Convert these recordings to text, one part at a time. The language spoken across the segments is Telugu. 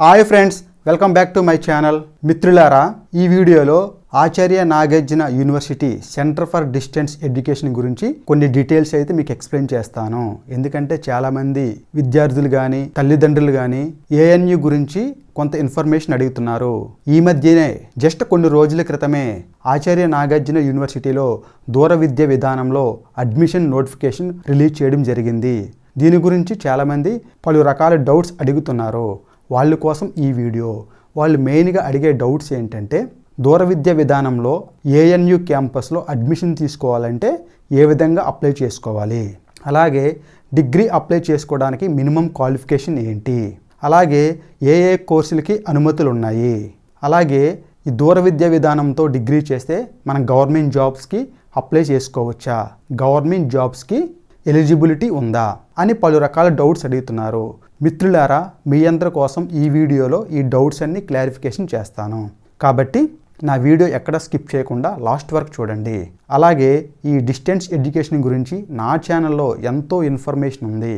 Hi friends welcome back to my channel మిత్రులారా ఈ వీడియోలో Acharya Nagarjuna university centre for distance education గురించి కొన్ని డీటెయిల్స్ అయితే మీకు ఎక్స్ప్లెయిన్ చేస్తాను. ఎందుకంటే చాలామంది విద్యార్థులు కానీ తల్లిదండ్రులు కానీ ఏఎన్యు గురించి కొంత ఇన్ఫర్మేషన్ అడుగుతున్నారు. ఈ మధ్యనే జస్ట్ కొన్ని రోజుల క్రితమే ఆచార్య నాగార్జున యూనివర్సిటీలో దూర విద్య విధానంలో అడ్మిషన్ నోటిఫికేషన్ రిలీజ్ చేయడం జరిగింది. దీని గురించి చాలామంది పలు రకాల డౌట్స్ అడుగుతున్నారు. వాళ్ళ కోసం ఈ వీడియో. వాళ్ళు మెయిన్గా అడిగే డౌట్స్ ఏంటంటే దూర విద్య విధానంలో ఏఎన్యు క్యాంపస్లో అడ్మిషన్ తీసుకోవాలంటే ఏ విధంగా అప్లై చేసుకోవాలి? అలాగే డిగ్రీ అప్లై చేసుకోవడానికి మినిమం క్వాలిఫికేషన్ ఏంటి? అలాగే ఏ ఏ కోర్సులకి అనుమతులు ఉన్నాయి? అలాగే ఈ దూర విద్య విధానంతో డిగ్రీ చేస్తే మనం గవర్నమెంట్ జాబ్స్కి అప్లై చేసుకోవచ్చా? గవర్నమెంట్ జాబ్స్కి ఎలిజిబిలిటీ ఉందా అని పలు రకాల డౌట్స్ అడుగుతున్నారు. మిత్రులారా మీ అందరి కోసం ఈ వీడియోలో ఈ డౌట్స్ అన్ని క్లారిఫికేషన్ చేస్తాను. కాబట్టి నా వీడియో ఎక్కడ స్కిప్ చేయకుండా లాస్ట్ వరకు చూడండి. అలాగే ఈ డిస్టెన్స్ ఎడ్యుకేషన్ గురించి నా ఛానల్లో ఎంతో ఇన్ఫర్మేషన్ ఉంది.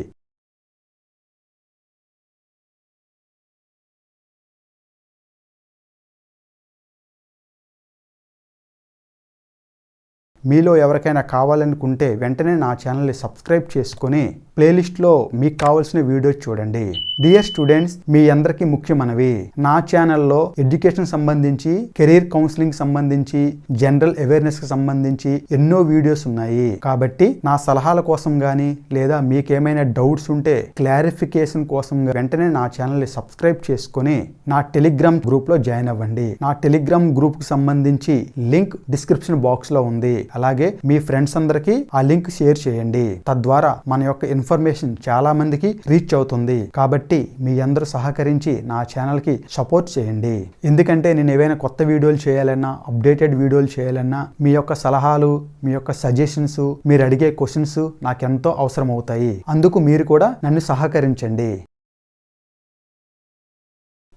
మీలో ఎవరికైనా కావాలనుకుంటే వెంటనే నా ఛానల్ని సబ్స్క్రైబ్ చేసుకొని ప్లేలిస్ట్లో మీకు కావాల్సిన వీడియోస్ చూడండి. డియర్ స్టూడెంట్స్ మీ అందరికీ ముఖ్యమైనవి. నా ఛానల్లో ఎడ్యుకేషన్ సంబంధించి కెరీర్ కౌన్సిలింగ్ సంబంధించి జనరల్ అవేర్నెస్కి సంబంధించి ఎన్నో వీడియోస్ ఉన్నాయి. కాబట్టి నా సలహాల కోసం కానీ లేదా మీకేమైనా డౌట్స్ ఉంటే క్లారిఫికేషన్ కోసం వెంటనే నా ఛానల్ని సబ్స్క్రైబ్ చేసుకొని నా టెలిగ్రామ్ గ్రూప్లో జాయిన్ అవ్వండి. నా టెలిగ్రామ్ గ్రూప్కి సంబంధించి లింక్ డిస్క్రిప్షన్ బాక్స్లో ఉంది. అలాగే మీ ఫ్రెండ్స్ అందరికీ ఆ లింక్ షేర్ చేయండి. తద్వారా మన యొక్క ఇన్ఫర్మేషన్ చాలా మందికి రీచ్ అవుతుంది. కాబట్టి మీ అందరూ సహకరించి నా ఛానల్కి సపోర్ట్ చేయండి. ఎందుకంటే నేను ఏవైనా కొత్త వీడియోలు చేయాలన్నా అప్డేటెడ్ వీడియోలు చేయాలన్నా మీ యొక్క సలహాలు మీ యొక్క సజెషన్స్ మీరు అడిగే క్వశ్చన్స్ నాకెంతో అవసరం అవుతాయి అందుకు మీరు కూడా నన్ను సహకరించండి.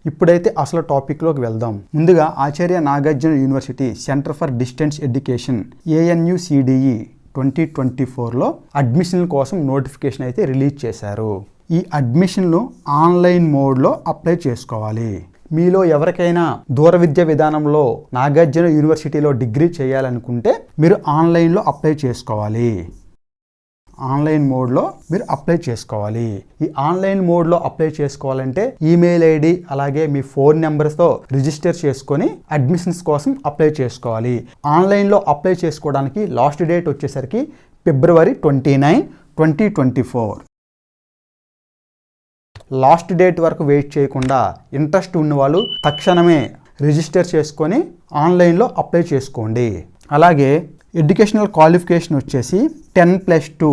ఇప్పుడైతే అసలు టాపిక్లోకి వెళ్దాం. ముందుగా Acharya Nagarjuna university centre for distance education ANUCDE twenty twenty ఫోర్లో అడ్మిషన్ల కోసం నోటిఫికేషన్ అయితే రిలీజ్ చేశారు. ఈ అడ్మిషన్లు ఆన్లైన్ మోడ్లో అప్లై చేసుకోవాలి. మీలో ఎవరికైనా దూర విద్య విధానంలో నాగార్జున యూనివర్సిటీలో డిగ్రీ చేయాలనుకుంటే మీరు ఆన్లైన్లో అప్లై చేసుకోవాలి. ఆన్లైన్ మోడ్లో మీరు అప్లై చేసుకోవాలి. ఈ ఆన్లైన్ మోడ్లో అప్లై చేసుకోవాలంటే ఈమెయిల్ ఐడి అలాగే మీ ఫోన్ నెంబర్తో రిజిస్టర్ చేసుకొని అడ్మిషన్స్ కోసం అప్లై చేసుకోవాలి. ఆన్లైన్లో అప్లై చేసుకోవడానికి లాస్ట్ డేట్ వచ్చేసరికి ఫిబ్రవరి twenty nine twenty twenty four. Last date వరకు వెయిట్ చేయకుండా ఇంట్రెస్ట్ ఉన్న వాళ్ళు తక్షణమే రిజిస్టర్ చేసుకొని ఆన్లైన్లో అప్లై చేసుకోండి. అలాగే ఎడ్యుకేషనల్ క్వాలిఫికేషన్ వచ్చేసి టెన్ ప్లస్ టూ.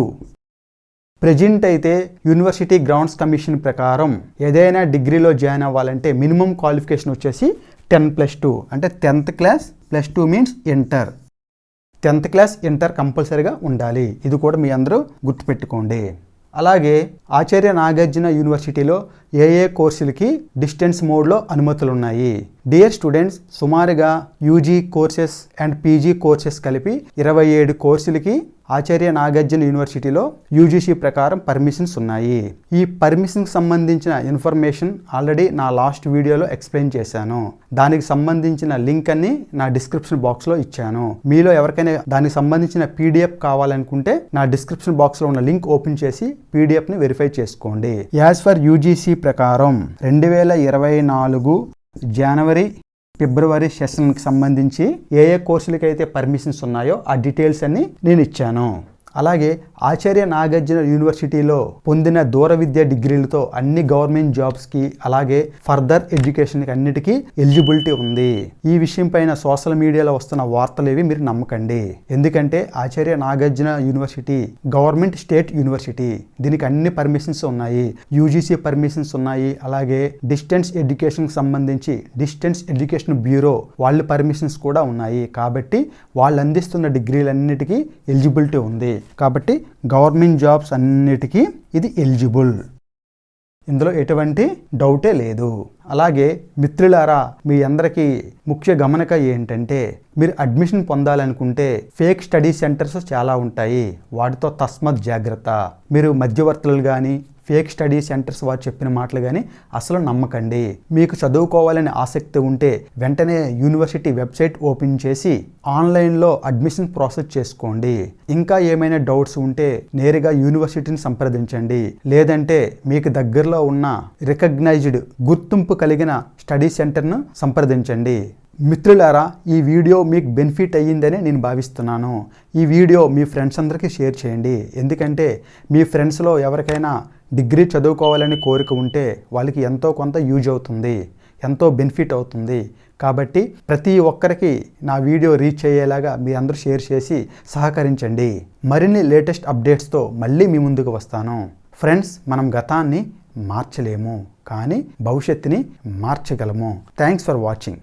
ప్రజెంట్ అయితే యూనివర్సిటీ గ్రౌండ్స్ కమిషన్ ప్రకారం ఏదైనా డిగ్రీలో జాయిన్ అవ్వాలంటే మినిమం క్వాలిఫికేషన్ వచ్చేసి టెన్ ప్లస్ టూ. అంటే tenth class plus two means inter tenth class inter కంపల్సరీగా ఉండాలి. ఇది కూడా మీ అందరూ గుర్తుపెట్టుకోండి. అలాగే ఆచార్య నాగార్జున యూనివర్సిటీలో ఏ ఏ కోర్సులకి డిస్టెన్స్ మోడ్లో అనుమతులు ఉన్నాయి డియర్ స్టూడెంట్స్ సుమారుగా UG courses and PG courses కలిపి ఇరవై ఏడు కోర్సులకి ఆచార్య నాగార్జున యూనివర్సిటీలో యూజీసీ ప్రకారం పర్మిషన్స్ ఉన్నాయి. ఈ పర్మిషన్కి సంబంధించిన ఇన్ఫర్మేషన్ ఆల్రెడీ నా లాస్ట్ వీడియోలో ఎక్స్ప్లెయిన్ చేశాను. దానికి సంబంధించిన లింక్ అన్ని నా డిస్క్రిప్షన్ బాక్స్లో ఇచ్చాను. మీలో ఎవరికైనా దానికి సంబంధించిన పీడిఎఫ్ కావాలనుకుంటే నా డిస్క్రిప్షన్ బాక్స్లో ఉన్న లింక్ ఓపెన్ చేసి పీడిఎఫ్ని వెరిఫై చేసుకోండి. యాజ్ ఫర్ యూజీసీ ప్రకారం రెండు వేల ఇరవై నాలుగు జనవరి ఫిబ్రవరి సెషన్కి సంబంధించి ఏ ఏ కోర్సులకి అయితే పర్మిషన్స్ ఉన్నాయో ఆ డీటెయిల్స్ అన్ని నేను ఇచ్చాను. అలాగే ఆచార్య నాగార్జున యూనివర్సిటీలో పొందిన దూర విద్య డిగ్రీలతో అన్ని గవర్నమెంట్ జాబ్స్కి అలాగే ఫర్దర్ ఎడ్యుకేషన్కి అన్నిటికీ ఎలిజిబిలిటీ ఉంది. ఈ విషయం పైన సోషల్ మీడియాలో వస్తున్న వార్తలు ఏవి మీరు నమ్మకండి. ఎందుకంటే Acharya Nagarjuna university government state university. దీనికి అన్ని పర్మిషన్స్ ఉన్నాయి. యూజీసీ పర్మిషన్స్ ఉన్నాయి. అలాగే డిస్టెన్స్ ఎడ్యుకేషన్కి సంబంధించి డిస్టెన్స్ ఎడ్యుకేషన్ బ్యూరో వాళ్ళ పర్మిషన్స్ కూడా ఉన్నాయి. కాబట్టి వాళ్ళు అందిస్తున్న డిగ్రీలన్నిటికీ ఎలిజిబిలిటీ ఉంది. కాబట్టి గవర్నమెంట్ జాబ్స్ అన్నిటికీ ఇది ఎలిజిబుల్. ఇందులో ఎటువంటి డౌటే లేదు. అలాగే మిత్రులారా మీ అందరికీ ముఖ్య గమనిక ఏంటంటే మీరు అడ్మిషన్ పొందాలనుకుంటే ఫేక్ స్టడీ సెంటర్స్ చాలా ఉంటాయి. వాటితో తస్మత్ జాగ్రత్త. మీరు మధ్యవర్తులు కానీ ఫేక్ స్టడీ సెంటర్స్ వారు చెప్పిన మాటలు కానీ అసలు నమ్మకండి. మీకు చదువుకోవాలని ఆసక్తి ఉంటే వెంటనే యూనివర్సిటీ వెబ్సైట్ ఓపెన్ చేసి ఆన్లైన్లో అడ్మిషన్ ప్రాసెస్ చేసుకోండి. ఇంకా ఏమైనా డౌట్స్ ఉంటే నేరుగా యూనివర్సిటీని సంప్రదించండి. లేదంటే మీకు దగ్గరలో ఉన్న రికగ్నైజ్డ్ గుర్తింపు కలిగిన స్టడీ సెంటర్ను సంప్రదించండి. మిత్రులారా ఈ వీడియో మీకు బెనిఫిట్ అయ్యిందని నేను భావిస్తున్నాను. ఈ వీడియో మీ ఫ్రెండ్స్ అందరికీ షేర్ చేయండి. ఎందుకంటే మీ ఫ్రెండ్స్లో ఎవరికైనా డిగ్రీ చదువుకోవాలని కోరిక ఉంటే వాళ్ళకి ఎంతో కొంత యూజ్ అవుతుంది ఎంతో బెనిఫిట్ అవుతుంది. కాబట్టి ప్రతి ఒక్కరికి నా వీడియో రీచ్ అయ్యేలాగా మీ అందరూ షేర్ చేసి సహకరించండి. మరిన్ని లేటెస్ట్ అప్డేట్స్తో మళ్ళీ మీ ముందుకు వస్తాను. ఫ్రెండ్స్ మనం గతాన్ని మార్చలేము కానీ భవిష్యత్తుని మార్చగలము. Thanks for watching.